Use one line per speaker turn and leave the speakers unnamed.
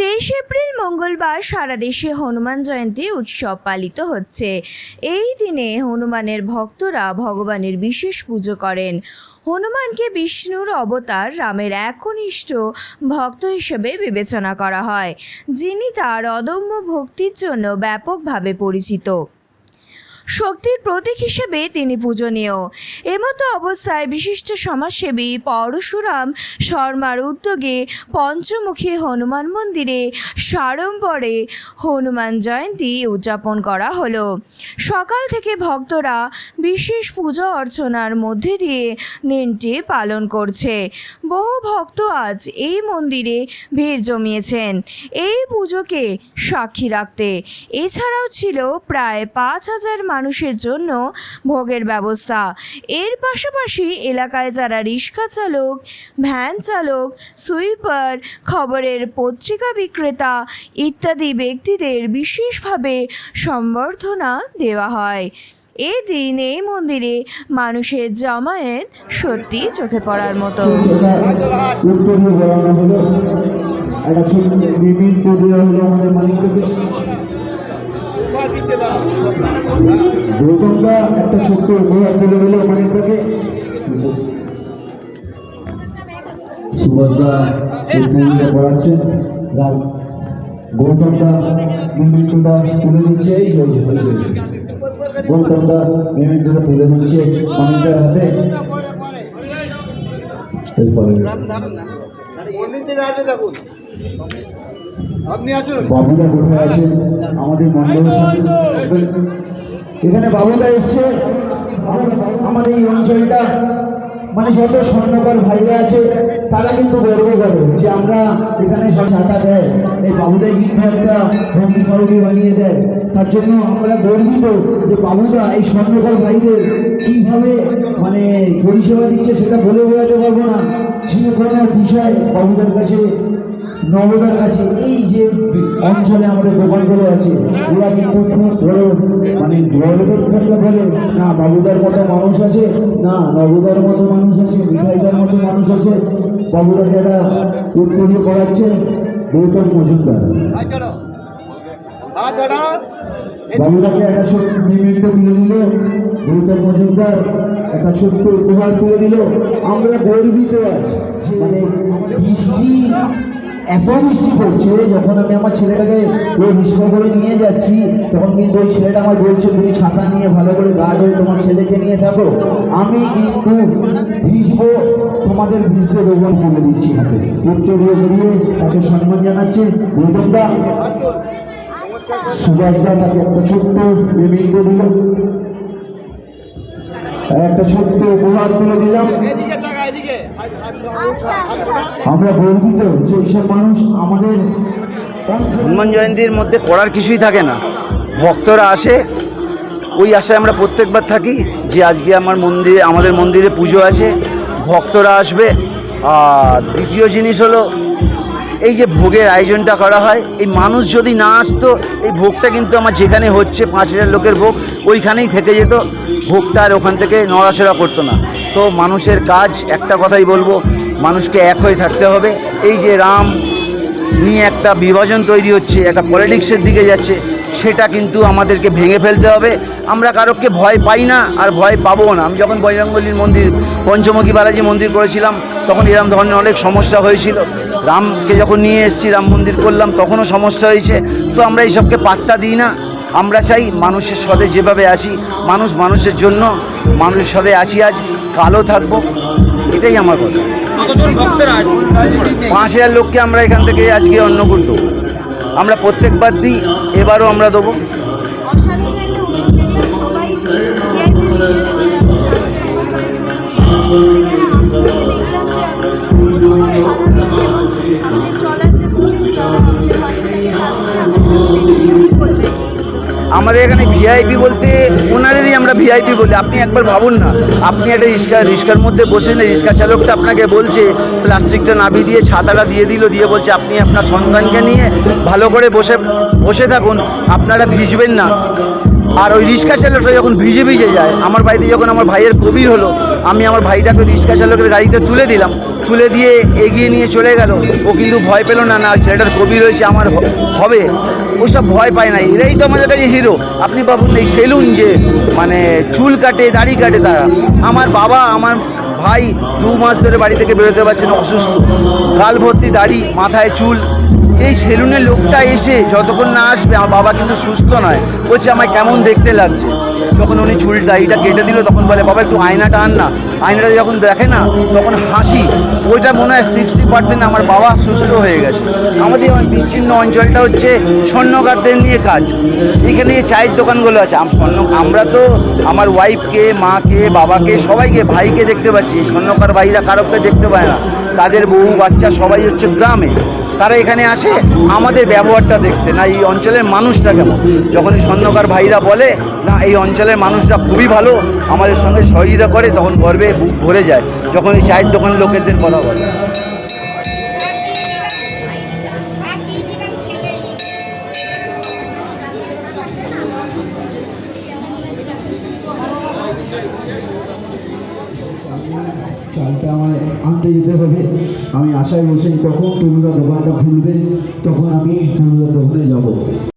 তেইশ এপ্রিল মঙ্গলবার সারা দেশে হনুমান জয়ন্তী উৎসব পালিত হচ্ছে। এই দিনে হনুমানের ভক্তরা ভগবানের বিশেষ পুজো করেন। হনুমানকে বিষ্ণুর অবতার রামের একনিষ্ঠ ভক্ত হিসেবে বিবেচনা করা হয়, যিনি তার অদম্য ভক্তির জন্য ব্যাপকভাবে পরিচিত। শক্তির প্রতীক হিসেবে তিনি পূজনীয়। এমতো অবস্থায় বিশিষ্ট সমাজসেবী পরশুরাম শর্মার উদ্যোগে পঞ্চমুখী হনুমান মন্দিরে সাড়ম্বরে হনুমান জয়ন্তী উদযাপন করা হলো। সকাল থেকে ভক্তরা বিশেষ পুজো অর্চনার মধ্যে দিয়ে দিনটি পালন করছে। বহু ভক্ত আজ এই মন্দিরে ভিড় জমিয়েছেন। এই পুজোকে সাক্ষী রাখতে। এছাড়াও ছিল প্রায় পাঁচ হাজার মানুষের জন্য ভোগের ব্যবস্থা। এর পাশাপাশি এলাকায় যারা রিক্সা চালক, ভ্যান চালক, সুইপার, খবরের পত্রিকা বিক্রেতা ইত্যাদি ব্যক্তিদের বিশেষভাবে সম্বর্ধনা দেওয়া হয়। এদিন এই মন্দিরে মানুষের জমায়েত সত্যি চোখে পড়ার মতো।
একটা গৌতমটা একটা ছোট্ট উপহার তুলে দিল মালিককে সুভাষদা পড়াচ্ছেন। রাজ গৌতমটা তুলে দিচ্ছে এই হয়েছে হয়েছে তুলে দিচ্ছে মালিকের হাতে। এরপরে বাবুদা কোথায় আছে? আমাদের মন্ডলের সাথে এখানে বাবুদা এসছে। আমাদের এই অঞ্চলটা মানে যত স্বর্ণকর ভাইরা আছে তারা কিন্তু গর্ব করে যে আমরা এখানে সব ছাতা দেয়। এই বাবুদাই কিন্তু একটা ভঙ্গি ফরকি বানিয়ে দেয়। তার জন্য আমরা গর্বিত যে বাবুদা এই স্বর্ণকর ভাইদের কীভাবে মানে পরিষেবা দিচ্ছে সেটা বলে বোঝাতে পারব না। যে কোনো বিষয় বাবুদার কাছে নবদার কাছে এই যে অঞ্চলে আমাদের দোকানগুলো আছে, ওরা কিন্তু খুব বড় মানে গর্বের বলে, না, বাবুদার মতো মানুষ আছে, না, নবদার মতো মানুষ আছে, মিঠাইদার মতো মানুষ আছে। বাবুদাকে একটা উত্তরীয় করাচ্ছে গৌতম মজুমদার। বাবুদাকে একটা ছোট্ট নিমিত্ত তুলে দিল গৌতম মজুমদার একটা ছোট্ট উপহার তুলে দিল। আমরা গর্বিত আছি। মানে বৃষ্টি এত বৃষ্টি পড়ছে, যখন আমি আমার ছেলেটাকে ওই রিক্সা করে নিয়ে যাচ্ছি, তখন কিন্তু ওই ছেলেটা আমার বলছে, তুমি ছাতা নিয়ে ভালো করে গার্ড হয়ে তোমার ছেলেকে নিয়ে থাকো। আমি কিন্তু ভিজবো, তোমাদের ভিজতে আমি তুলে দিচ্ছি হাতে। উত্তরীয় করিয়ে তাকে সম্মান জানাচ্ছে।
করুন।
সুভাষদা, তাকে একটা ছোট্ট পেমেন্ট দিল একটা ছোট্ট উপহার তুলে দিলাম। আমরা গর্বিত যে এইসব মানুষ আমাদের
হনুমান জয়ন্তীর মধ্যে করার কিছুই থাকে না। ভক্তরা আসে, ওই আশায় আমরা প্রত্যেকবার থাকি যে আজকে আমার মন্দিরে, আমাদের মন্দিরে পুজো আছে, ভক্তরা আসবে। আর দ্বিতীয় জিনিস হলো, এই যে ভোগের আয়োজনটা করা হয়, এই মানুষ যদি না আসতো, এই ভোগটা কিন্তু আমার যেখানে হচ্ছে পাঁচ হাজার লোকের ভোগ, ওইখানেই থেকে যেত। ভোগটা আর ওখান থেকে নড়াচড়া করতো না। তো মানুষের কাজ, একটা কথাই বলব, মানুষকে এক হয়ে থাকতে হবে। এই যে রাম নিয়ে একটা বিভাজন তৈরি হচ্ছে, একটা পলিটিক্সের দিকে যাচ্ছে, সেটা কিন্তু আমাদেরকে ভেঙে ফেলতে হবে। আমরা কারোকে ভয় পাই না আর ভয় পাবো না। আমি যখন বজরঙ্গলির মন্দির, পঞ্চমুখী বালাজি মন্দির করেছিলাম, তখন এরম ধরনের অনেক সমস্যা হয়েছিল। রামকে যখন নিয়ে এসেছি, রাম মন্দির করলাম, তখনও সমস্যা হয়েছে। তো আমরা এইসবকে পাত্তা দিই না। আমরা চাই মানুষের সাথে যেভাবে আসি, মানুষ মানুষের জন্য, মানুষের সাথে আসি আজ। কালো থাকব এটাই আমার কথা। পাঁচ হাজার লোককে আমরা এখান থেকে আজকে অন্নকূট দেবো। আমরা প্রত্যেকবার দিই এবারও আমরা দেবো।
চলার যে
আমাদের এখানে ভিআইপি বলতে ওনারেরই আমরা ভিআইপি বলি। আপনি একবার ভাবুন না। আপনি একটা রিক্সা, রিক্সার মধ্যে বসে না রিক্সা চালকটা আপনাকে বলছে, প্লাস্টিকটা নাবি দিয়ে ছাতাটা দিয়ে দিল, দিয়ে বলছে, আপনি আপনার সন্তানকে নিয়ে ভালো করে বসে বসে থাকুন, আপনারা ভিজবেন না। আর ওই রিক্সা চালকটা যখন ভিজে ভিজে যায়, আমার বাড়িতে যখন আমার ভাইয়ের কবির হলো, আমি আমার ভাইটাকে রিক্সা চালকের গাড়িতে তুলে দিলাম। তুলে দিয়ে এগিয়ে নিয়ে চলে গেল। ও কিন্তু ভয় পেল না না, ছেলেটার কবি রয়েছে আমার হবে। ওসব ভয় পায় না, এরাই তো আমাদের কাছে হিরো আপনি ভাবুন এই সেলুন যে মানে চুল কাটে, দাড়ি কাটে তারা। আমার বাবা, আমার ভাই দু মাস ধরে বাড়ি থেকে বেরোতে পারছে না, অসুস্থ। গাল ভর্তি দাড়ি, মাথায় চুল। এই সেলুনের লোকটা এসে যতক্ষণ না আসবে, আমার বাবা কিন্তু সুস্থ নয়। বলছে, আমায় কেমন দেখতে লাগছে? যখন উনি চুল দাড়িটা কেটে দিল, তখন বলে, বাবা, একটু আয়নাটা আন না। আয়নাটা যখন দেখে না, তখন হাসি। ওইটা মনে হয় সিক্সটি পার্সেন্ট আমার বাবা সুস্থ হয়ে গেছে। আমাদের বিস্তীর্ণ অঞ্চলটা হচ্ছে স্বর্ণকারদের নিয়ে কাজ। এখানে যে চায়ের দোকানগুলো আছে স্বর্ণ, আমরা তো আমার ওয়াইফকে মাকে বাবাকে, সবাইকে, ভাইকে দেখতে পাচ্ছি। স্বর্ণকার ভাইরা কারোকে দেখতে পায় না। তাদের বউ, বাচ্চা সবাই হচ্ছে গ্রামে। তারা এখানে আসে, আমাদের ব্যবহারটা দেখতে, না, এই অঞ্চলের মানুষটা কেমন? যখন এই স্বর্ণকার ভাইরা বলে, না, এই অঞ্চলের মানুষরা খুবই ভালো, আমাদের সঙ্গে সহযোগিতা করে, তখন গর্বে বুক ভরে যায় যখন এই চায়ের দোকানের লোকেদের কথা বলে।
চালটা আমার আনতে যেতে হবে। আমি আশায় বসে কখন তরুণা দোকানটা খুলবে, তখন আমি তরুণা দোকানে যাব।